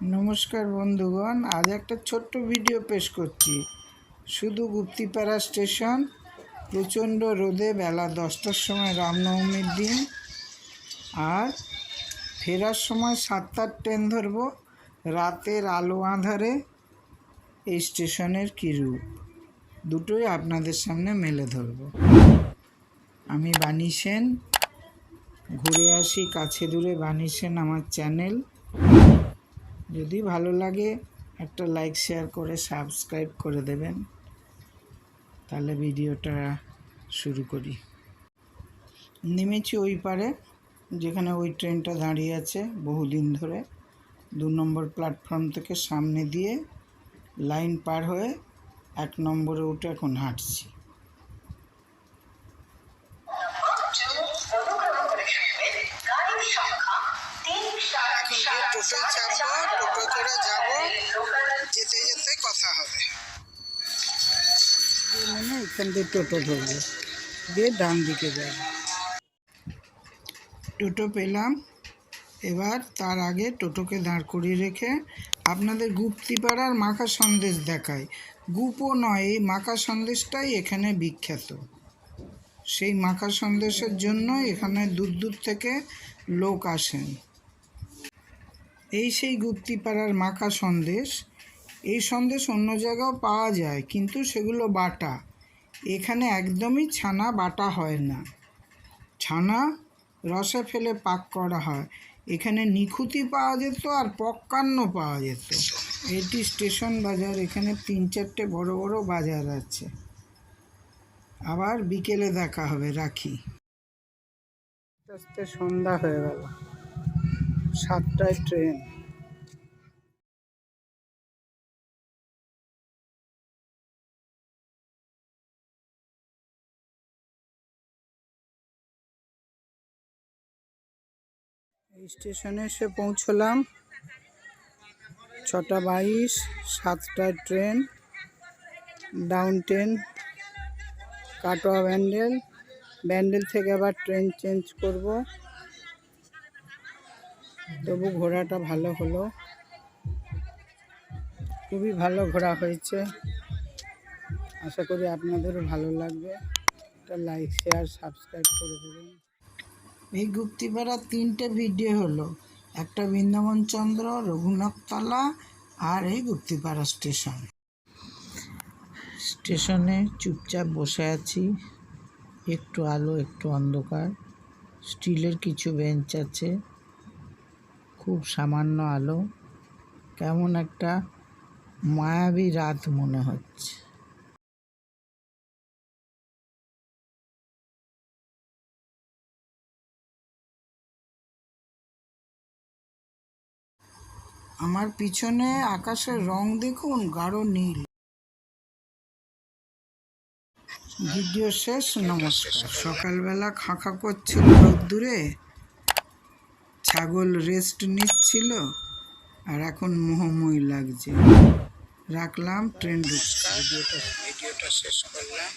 নমস্কার বন্ধুগণ, আজ একটা ছোট্ট ভিডিও পেশ করছি। শুধু গুপ্তিপাড়া স্টেশন, প্রচণ্ড রোদে বেলা দশটার সময় রামনবমীর দিন, আর ফেরার সময় সাতটার ট্রেন ধরবো, রাতের আলো আঁধারে এই স্টেশনের কী দুটোই আপনাদের সামনে মেলে ধরবো। আমি বাণী সেন, ঘুরে আসি কাছে দূরে বাণী সেন আমার চ্যানেল। যদি ভালো লাগে, একটা লাইক শেয়ার করে সাবস্ক্রাইব করে দেবেন। তাহলে ভিডিওটা শুরু করি। নেমেছি ওই পারে, যেখানে ওই ট্রেনটা দাঁড়িয়ে আছে বহুদিন ধরে। দু নম্বর প্ল্যাটফর্ম থেকে সামনে দিয়ে লাইন পার হয়ে এক নম্বরে উঠে এখন হাঁটছি। করে যাব, যেতে যেতে কথা হবে। এখান দিয়ে টোটো ধরবো দিয়ে ডান দিকে যাব টোটো পেলাম, এবার তার আগে টোটোকে দাঁড় করিয়ে রেখে আপনাদের গুপ্তিপাড়ার মাখা সন্দেশ দেখায় গুপও নয়, এই মাখা সন্দেশটাই এখানে বিখ্যাত। সেই মাখা সন্দেশের জন্য এখানে দূর দূর থেকে লোক আসেন। এই সেই গুপ্তিপাড়ার মাখা সন্দেশ। এই সন্দেশ অন্য জায়গাও পাওয়া যায়, কিন্তু সেগুলো বাটা। এখানে একদমই ছানা বাটা হয় না। ছানা রসে ফেলে পাক করা হয়। এখানে নিখুঁতি পাওয়া যেত আর পক্কান্ন পাওয়া যেত। এটি স্টেশন বাজার, এখানে তিন চারটে বড় বড় বাজার আছে। আবার বিকেলে দেখা হবে, রাখি। আস্তে আস্তে সন্ধ্যা হয়ে গেল। সাতটায় ট্রেন। স্টেশনে এসে পৌঁছলাম। ছটা বাইশ, সাতটায় train, down train Katwa Bandel. Bandel থেকে আবার ট্রেন চেঞ্জ করব। তবু ঘোরাটা ভালো হলো। খুবই ভালো ঘোরা হয়েছে। আশা করি আপনাদেরও ভালো লাগবে। একটা লাইক শেয়ার সাবস্ক্রাইব করে দেবেন। এই গুপ্তিপাড়ার তিনটে ভিডিও হলো। একটা বৃন্দাবন চন্দ্র রঘুনাথতলা আর এই গুপ্তিপাড়া স্টেশন স্টেশনে চুপচাপ বসে আছি। একটু আলো একটু অন্ধকার। স্টিলের কিছু বেঞ্চ আছে। খুব সামান্য আলো। কেমন একটা মায়াবী রাত মনে হচ্ছে। আমার পিছনে আকাশের রং দেখুন, গাঢ় নীল। ভিডিও শেষ, নমস্কার। সকালবেলা খাঁখা করছিল রোদ্দুরে ছাগল রেস্ট নিচ্ছিল আর এখন মোহময় লাগছে। রাখলাম ট্রেন ভিডিওটা শেষ করলাম।